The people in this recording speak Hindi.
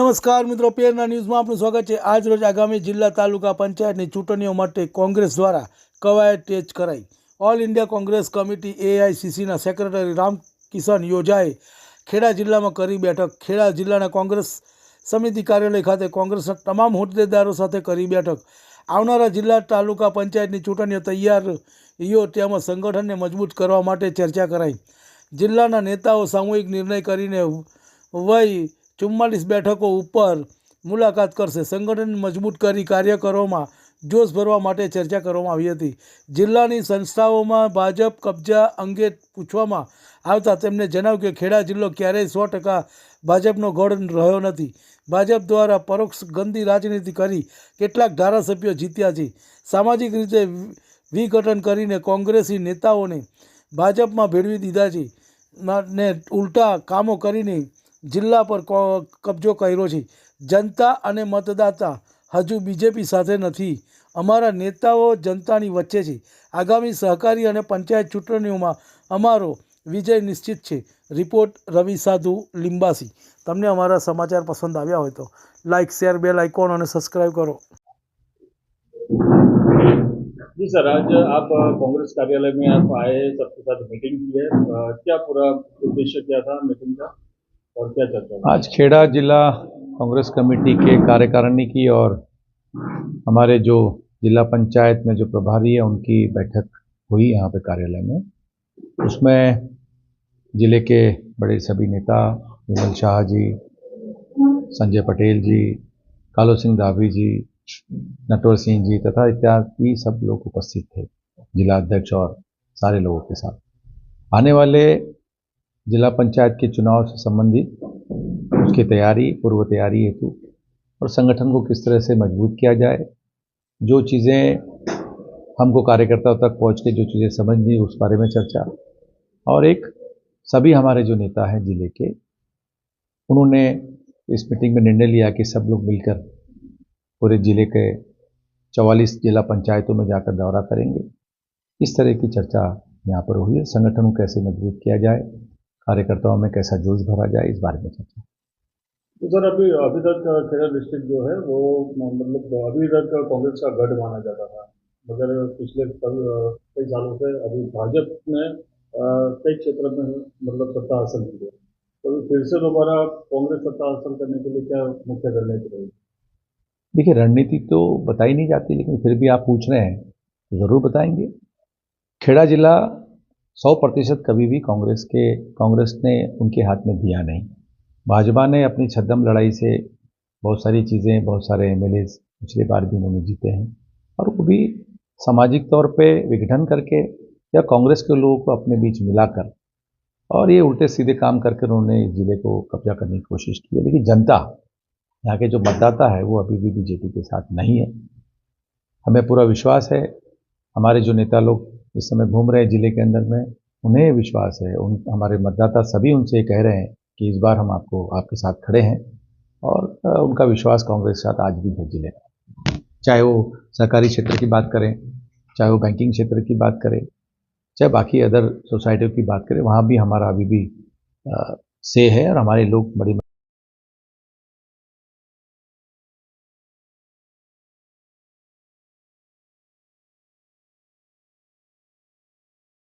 નમસ્કાર મિત્રો, પેરના ન્યૂઝમાં આપનું સ્વાગત છે. આજ રોજ આગામી જિલ્લા તાલુકા પંચાયતની ચૂંટણીઓ માટે કોંગ્રેસ દ્વારા કવાયત તેજ કરાઈ. ઓલ ઇન્ડિયા કોંગ્રેસ કમિટી એઆઈસીસીના સેક્રેટરી રામકિશન યોજાએ ખેડા જિલ્લામાં કરી બેઠક. ખેડા જિલ્લાના કોંગ્રેસ સમિતિ કાર્યાલય ખાતે કોંગ્રેસના તમામ હોદ્દેદારો સાથે કરી બેઠક. આવનારા જિલ્લા તાલુકા પંચાયતની ચૂંટણીઓ તૈયારીઓ તેમજ સંગઠનને મજબૂત કરવા માટે ચર્ચા કરાઈ. જિલ્લાના નેતાઓ સામૂહિક નિર્ણય કરીને વય ચુમ્માલીસ બેઠકો ઉપર મુલાકાત કરશે. સંગઠન મજબૂત કરી કાર્યકરોમાં જોશ ભરવા માટે ચર્ચા કરવામાં આવી હતી. જિલ્લાની સંસ્થાઓમાં ભાજપ કબજા અંગે પૂછવામાં આવતા તેમણે જણાવ્યું કે ખેડા જિલ્લો ક્યારેય સો ટકા ભાજપનો ગઢ રહ્યો નથી. ભાજપ દ્વારા પરોક્ષ ગંદી રાજનીતિ કરી કેટલાક ધારાસભ્યો જીત્યા છે. સામાજિક રીતે વિઘટન કરીને કોંગ્રેસી નેતાઓને ભાજપમાં ભેળવી દીધા છે. ને ઉલટા કામો કરીને જિલ્લા પર કો- કબજો કર્યો છે જનતા અને મતદાતા હજુ બીજેપી સાથે નથી અમારા નેતાઓ જનતાની વચ્ચે છે આગામી સહકારી અને પંચાયત ચૂંટણીઓમાં અમારો વિજય નિશ્ચિત છે રિપોર્ટ રવિ સાધુ લિંબાસી તમને અમારા સમાચાર પસંદ આવ્યા હોય તો લાઇક શેર બેલ આઇકોન અને સબસ્ક્રાઈબ કરો जी सर आज आप अ, कांग्रेस कार्यालय में आप आए सबके साथ मीटिंग की है अ, क्या पूरा उद्देश्य क्या था मीटिंग का और क्या चर्चा? आज खेड़ा जिला कांग्रेस कमेटी के कार्यकारिणी की और हमारे जो जिला पंचायत में जो प्रभारी है, उनकी बैठक हुई यहाँ पे कार्यालय में उसमें ज़िले के बड़े सभी नेता, विमल शाह जी, संजय पटेल जी, कालो सिंह दाभी जी, नटवर सिंह जी तथा इत्यादि सब लोग उपस्थित थे, जिला अध्यक्ष और सारे लोगों के साथ आने वाले जिला पंचायत के चुनाव से संबंधित उसकी तैयारी, पूर्व तैयारी हेतु और संगठन को किस तरह से मज़बूत किया जाए, जो चीज़ें हमको कार्यकर्ताओं तक पहुँच के जो चीज़ें समझनी उस बारे में चर्चा और एक सभी हमारे जो नेता हैं ज़िले के, उन्होंने इस मीटिंग में निर्णय लिया कि सब लोग मिलकर पूरे ज़िले के चवालीस जिला पंचायतों में जाकर दौरा करेंगे। इस तरह की चर्चा यहाँ पर हुई है। संगठन को कैसे मज़बूत किया जाए कार्यकर्ताओं में कैसा जोश भरा जाए इस बारे में चर्चा। तो सर अभी अभी तक खेड़ा डिस्ट्रिक्ट जो है वो मतलब अभी तक कांग्रेस का गढ़ माना जाता था। मगर पिछले कई सालों से अभी भाजपा ने कई क्षेत्र में मतलब सत्ता हासिल की है। तो फिर से दोबारा कांग्रेस सत्ता हासिल करने के लिए क्या मुख्य रणनीति रहेगी देखिए रणनीति तो बताई नहीं जाती लेकिन फिर भी आप पूछ रहे हैं तो ज़रूर बताएँगे। खेड़ा जिला सौ प्रतिशत कभी भी कांग्रेस के, कांग्रेस ने उनके हाथ में दिया नहीं। भाजपा ने अपनी छद्म लड़ाई से बहुत सारी चीज़ें, बहुत सारे एम पिछली बार भी उन्होंने जीते हैं। और वो भी सामाजिक तौर पे विघटन करके या कांग्रेस के लोगों को अपने बीच मिलाकर। और ये उल्टे सीधे काम करके उन्होंने इस ज़िले को कब्जा करने की कोशिश की है। लेकिन जनता, यहाँ के जो मतदाता है, वो अभी भी बीजेपी के साथ नहीं है। हमें पूरा विश्वास है। हमारे जो नेता लोग इस समय घूम रहे ज़िले के अंदर में, उन्हें विश्वास है, उन, हमारे मतदाता सभी उनसे कह रहे हैं कि इस बार हम आपको, आपके साथ खड़े हैं और उनका विश्वास कांग्रेस के साथ आज भी है ज़िले में चाहे वो सहकारी क्षेत्र की बात करें, चाहे वो बैंकिंग क्षेत्र की बात करें, चाहे बाकी अदर सोसाइटियों की बात करें, वहाँ भी हमारा अभी भी से है और हमारे लोग बड़ी